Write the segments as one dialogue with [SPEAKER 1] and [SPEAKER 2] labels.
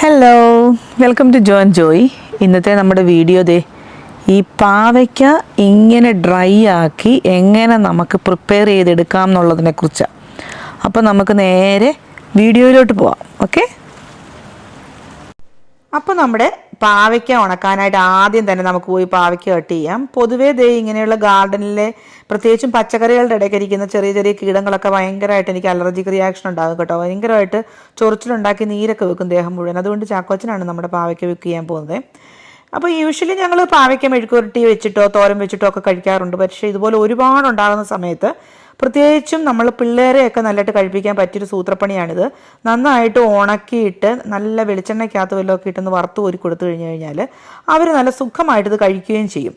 [SPEAKER 1] Hello welcome to John Joy ഇന്നത്തെ നമ്മുടെ video ദേ ഈ പാവയ്ക്ക ഇങ്ങനെ ഡ്രൈ ആക്കി എങ്ങനെ നമുക്ക് പ്രിപ്പയർ ചെയ്തെടുക്കാം എന്നുള്ളതിനെ കുറിച്ചാണ് അപ്പോൾ നമുക്ക് നേരെ വീഡിയോയിലോട്ട് പോവാം. ഓക്കെ അപ്പോൾ നമ്മുടെ പാവയ്ക്ക ഉണക്കാനായിട്ട് ആദ്യം തന്നെ നമുക്ക് പോയി പാവയ്ക്ക കട്ട് ചെയ്യാം. പൊതുവേ ദേ ഇങ്ങനെയുള്ള ഗാർഡനിലെ പ്രത്യേകിച്ചും പച്ചക്കറികളുടെ ഇടയ്ക്ക് ഇരിക്കുന്ന ചെറിയ ചെറിയ കീടങ്ങളൊക്കെ ഭയങ്കരമായിട്ട് എനിക്ക് അലർജിക് റിയാക്ഷൻ ഉണ്ടാകും കേട്ടോ. ഭയങ്കരമായിട്ട് ചൊറിച്ചിലുണ്ടാക്കി നീരൊക്കെ വെക്കും ദേഹം മുഴുവൻ. അതുകൊണ്ട് ചാക്കോച്ചനാണ് നമ്മുടെ പാവയ്ക്ക വെക്ക് ചെയ്യാൻ പോകുന്നത്. അപ്പോൾ യൂഷ്വലി ഞങ്ങൾ പാവയ്ക്ക മെഴുക്കുരുട്ടി വെച്ചിട്ടോ തോരൻ വെച്ചിട്ടോ ഒക്കെ കഴിക്കാറുണ്ട്. പക്ഷേ ഇതുപോലെ ഒരുപാട് ഉണ്ടാകുന്ന സമയത്ത് പ്രത്യേകിച്ചും നമ്മൾ പിള്ളേരെയൊക്കെ നല്ലതായിട്ട് കഴിപ്പിക്കാൻ പറ്റിയൊരു സൂത്രപ്പണിയാണിത്. നന്നായിട്ട് ഉണക്കിയിട്ട് നല്ല വെളിച്ചെണ്ണയ്ക്കകത്ത് വല്ലതൊക്കെ ഇട്ടൊന്ന് വറുത്ത് കോരി കൊടുത്തു കഴിഞ്ഞു കഴിഞ്ഞാൽ അവർ നല്ല സുഖമായിട്ട് ഇത് കഴിക്കുകയും ചെയ്യും.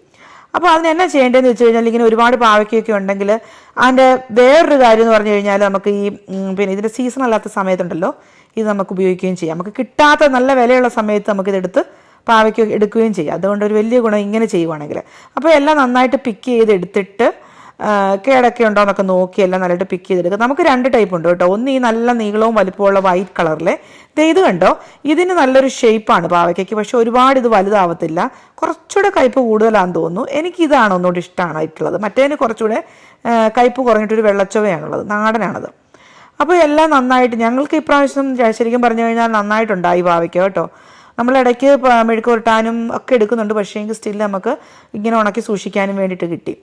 [SPEAKER 1] അപ്പോൾ അതിന് എന്നാ ചെയ്യേണ്ടതെന്ന് വെച്ച് കഴിഞ്ഞാൽ ഇങ്ങനെ ഒരുപാട് പാവയ്ക്കൊക്കെ ഉണ്ടെങ്കിൽ അതിന്റെ വേറൊരു കാര്യം എന്ന് പറഞ്ഞു കഴിഞ്ഞാൽ നമുക്ക് ഈ പിന്നെ ഇതിന്റെ സീസൺ അല്ലാത്ത സമയത്തുണ്ടല്ലോ ഇത് നമുക്ക് ഉപയോഗിക്കുകയും ചെയ്യാം. നമുക്ക് കിട്ടാത്ത നല്ല വിലയുള്ള സമയത്ത് നമുക്കിതെടുത്ത് പാവയ്ക്ക് എടുക്കുകയും ചെയ്യാം. അതുകൊണ്ട് ഒരു വലിയ ഗുണം ഇങ്ങനെ ചെയ്യുവാണെങ്കിൽ അപ്പോൾ എല്ലാം നന്നായിട്ട് പിക്ക് ചെയ്ത് എടുത്തിട്ട് കേടൊക്കെ ഉണ്ടോ എന്നൊക്കെ നോക്കി എല്ലാം നല്ലതായിട്ട് പിക്ക് ചെയ്തെടുക്കുക. നമുക്ക് രണ്ട് ടൈപ്പ് ഉണ്ട് കേട്ടോ. ഒന്ന് ഈ നല്ല നീളവും വലുപ്പമുള്ള വൈറ്റ് കളറിലെ ഇത് കണ്ടോ? ഇതിന് നല്ലൊരു ഷേപ്പാണ് പാവയ്ക്കയ്ക്ക് പക്ഷെ ഒരുപാട് ഇത് വലുതാവത്തില്ല. കുറച്ചുകൂടെ കയ്പ് കൂടുതലാണെന്ന് തോന്നുന്നു. എനിക്ക് ഇതാണ് ഒന്നുകൂടി ഇഷ്ടമായിട്ടുള്ളത് മറ്റേതിന് കുറച്ചുകൂടെ കയ്പ്പ് കയ്പ് കുറഞ്ഞിട്ടൊരു വെള്ളച്ചൊവയാണുള്ളത്. നാടനാണത്. അപ്പോൾ എല്ലാം നന്നായിട്ട് ഞങ്ങൾക്ക് ഇപ്രാവശ്യം ശരിക്കും പറഞ്ഞു കഴിഞ്ഞാൽ നന്നായിട്ടുണ്ടായി പാവയ്ക്ക കേട്ടോ. നമ്മൾ ഇടയ്ക്ക് മെഴുക്ക് പുരട്ടാനും ഒക്കെ എടുക്കുന്നുണ്ട്. പക്ഷേ എങ്കിൽ സ്റ്റിൽ നമുക്ക് ഇങ്ങനെ ഉണക്കി സൂക്ഷിക്കാനും വേണ്ടിയിട്ട് കിട്ടി.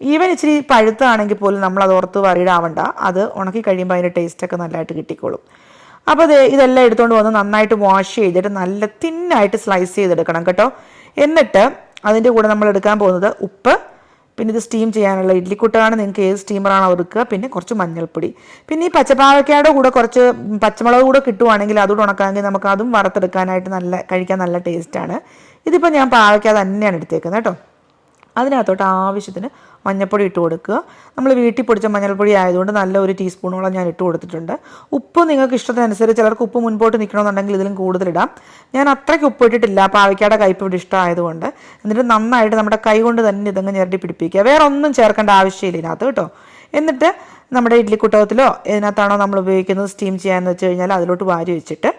[SPEAKER 1] ഈവൻ ഇച്ചിരി പഴുത്താണെങ്കിൽ പോലും നമ്മൾ അത് ഓർത്ത് വറിയിടാവണ്ട അത് ഉണക്കി കഴിയുമ്പോൾ അതിന്റെ ടേസ്റ്റൊക്കെ നല്ലതായിട്ട് കിട്ടിക്കോളും. അപ്പോൾ അതെ ഇതെല്ലാം എടുത്തുകൊണ്ട് വന്ന് നന്നായിട്ട് വാഷ് ചെയ്തിട്ട് നല്ല തിന്നായിട്ട് സ്ലൈസ് ചെയ്തെടുക്കണം കേട്ടോ. എന്നിട്ട് അതിന്റെ കൂടെ നമ്മൾ എടുക്കാൻ പോകുന്നത് ഉപ്പ്. പിന്നെ ഇത് സ്റ്റീം ചെയ്യാനുള്ള ഇഡ്ലിക്കുട്ടാണ്. നിങ്ങൾക്ക് ഏത് സ്റ്റീമറാണോ ഒതുക്കുക പിന്നെ കുറച്ച് മഞ്ഞൾപ്പൊടി. പിന്നെ ഈ പച്ചപ്പാവയ്ക്കയുടെ കൂടെ കുറച്ച് പച്ചമുളക് കൂടെ കിട്ടുവാണെങ്കിൽ അതുകൂടെ ഉണക്കാമെങ്കിൽ നമുക്ക് അതും വറുത്തെടുക്കാനായിട്ട് നല്ല കഴിക്കാൻ നല്ല ടേസ്റ്റാണ് ഇതിപ്പോൾ ഞാൻ പാവയ്ക്ക തന്നെയാണ് എടുത്തേക്കുന്നത് കേട്ടോ. അതിനകത്തോട്ട് ആവശ്യത്തിന് മഞ്ഞൾപ്പൊടി ഇട്ട് കൊടുക്കുക. നമ്മൾ വീട്ടിൽ പൊടിച്ച മഞ്ഞൾപ്പൊടി ആയതുകൊണ്ട് നല്ല ഒരു ടീസ്പൂണോളം ഞാൻ ഇട്ട് കൊടുത്തിട്ടുണ്ട്. ഉപ്പ് നിങ്ങൾക്ക് ഇഷ്ടത്തിനനുസരിച്ച് ചിലർക്ക് ഉപ്പ് മുൻപോട്ട് നിൽക്കണമെന്നുണ്ടെങ്കിൽ ഇതിലും കൂടുതലിടാം ഞാൻ അത്രയ്ക്ക് ഉപ്പ് ഇട്ടിട്ടില്ല. പാവയ്ക്കാടെ കയ്പ് ഇവിടെ ഇഷ്ടമായതുകൊണ്ട്. എന്നിട്ട് നന്നായിട്ട് നമ്മുടെ കൈ കൊണ്ട് തന്നെ ഇതങ്ങ് ഞെരടി പിടിപ്പിക്കുക. വേറെ ഒന്നും ചേർക്കേണ്ട ആവശ്യമില്ല ഇതിനകത്ത് കേട്ടോ. എന്നിട്ട് നമ്മുടെ ഇഡ്ലിക്കുട്ടകത്തിലോ ഇതിനകത്താണോ നമ്മൾ ഉപയോഗിക്കുന്നത് സ്റ്റീം ചെയ്യാമെന്ന് വെച്ച് കഴിഞ്ഞാൽ അതിലോട്ട് വാരി വെച്ചിട്ട്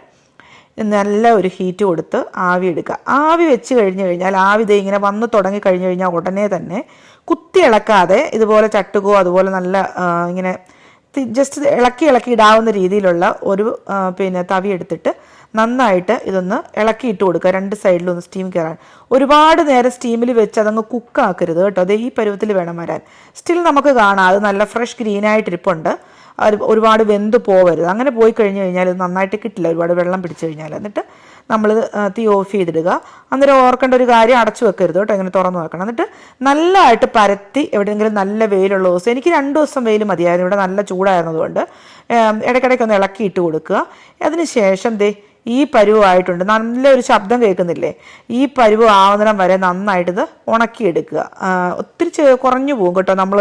[SPEAKER 1] നല്ല ഒരു ഹീറ്റ് കൊടുത്ത് ആവി എടുക്കുക ആവി വെച്ച് കഴിഞ്ഞ് കഴിഞ്ഞാൽ ആവി ദേ ഇങ്ങനെ വന്ന് തുടങ്ങി കഴിഞ്ഞ് കഴിഞ്ഞാൽ ഉടനെ തന്നെ കുത്തി ഇളക്കാതെ ഇതുപോലെ ചട്ടുകോ അതുപോലെ നല്ല ഇങ്ങനെ ജസ്റ്റ് ഇളക്കി ഇളക്കി ഇടാവുന്ന രീതിയിലുള്ള ഒരു പിന്നെ തവി എടുത്തിട്ട് നന്നായിട്ട് ഇതൊന്ന് ഇളക്കിയിട്ട് കൊടുക്കുക. രണ്ട് സൈഡിലും ഒന്ന് സ്റ്റീം കയറാൻ ഒരുപാട് നേരം സ്റ്റീമിൽ വെച്ച് അതങ്ങ് കുക്കാക്കരുത് കേട്ടോ. അത് ഈ പരുവത്തിൽ വേണം വരാൻ. സ്റ്റിൽ നമുക്ക് കാണാം. അത് നല്ല ഫ്രഷ് ഗ്രീനായിട്ടിരിപ്പുണ്ട് ഒരു ഒരുപാട് വെന്ത് പോവരുത്. അങ്ങനെ പോയി കഴിഞ്ഞ് കഴിഞ്ഞാൽ ഇത് നന്നായിട്ട് കിട്ടില്ല. ഒരുപാട് വെള്ളം പിടിച്ചു കഴിഞ്ഞാൽ. എന്നിട്ട് നമ്മൾ തീ ഓഫ് ചെയ്തിടുക. അന്നേരം ഓർക്കേണ്ട ഒരു കാര്യം അടച്ചു വെക്കരുത് കേട്ടോ. ഇങ്ങനെ തുറന്നു വെക്കണം. എന്നിട്ട് നല്ലതായിട്ട് പരത്തി എവിടെയെങ്കിലും നല്ല വെയിലുള്ള ദിവസം എനിക്ക് രണ്ട് ദിവസം വെയിൽ മതിയായിരുന്നു. ഇവിടെ നല്ല ചൂടായിരുന്നതുകൊണ്ട് ഇടയ്ക്കിടയ്ക്ക് ഒന്ന് ഇളക്കി ഇട്ട് കൊടുക്കുക. അതിന് ശേഷം ദേ ഈ പരുവായിട്ടുണ്ട്. നല്ലൊരു ശബ്ദം കേൾക്കുന്നില്ലേ? ഈ പരുവ് ആവുന്നിടം വരെ നന്നായിട്ട് ഇത് ഉണക്കിയെടുക്കുക ഒത്തിരി കുറഞ്ഞു പോകും കേട്ടോ. നമ്മൾ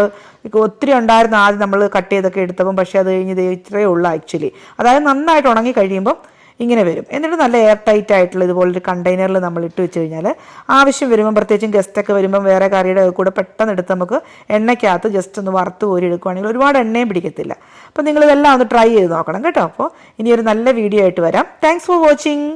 [SPEAKER 1] ഒത്തിരി ഉണ്ടായിരുന്ന ആദ്യം നമ്മൾ കട്ട് ചെയ്തൊക്കെ എടുത്തപ്പം പക്ഷേ അത് കഴിഞ്ഞ് ഇത്രയേ ഉള്ളൂ ആക്ച്വലി. അതായത് നന്നായിട്ട് ഉണങ്ങി കഴിയുമ്പം ഇങ്ങനെ വരും. എന്നിട്ട് നല്ല എയർ ടൈറ്റ് ആയിട്ടുള്ള ഇതുപോലൊരു കണ്ടെയ്നറിൽ നമ്മൾ ഇട്ട് വെച്ച് കഴിഞ്ഞാൽ ആവശ്യം വരുമ്പം പ്രത്യേകിച്ചും ഗസ്റ്റൊക്കെ വരുമ്പം വേറെ കറിയുടെ കൂടെ പെട്ടെന്ന് എടുത്ത് നമുക്ക് എണ്ണയ്ക്കകത്ത് ജസ്റ്റ് ഒന്ന് വറുത്ത് കോരി എടുക്കുവാണെങ്കിൽ ഒരുപാട് എണ്ണയും പിടിക്കത്തില്ല. അപ്പോൾ നിങ്ങളിതെല്ലാം ഒന്ന് ട്രൈ ചെയ്ത് നോക്കണം കേട്ടോ. അപ്പോൾ ഇനിയൊരു നല്ല വീഡിയോ ആയിട്ട് വരാം. Thanks for watching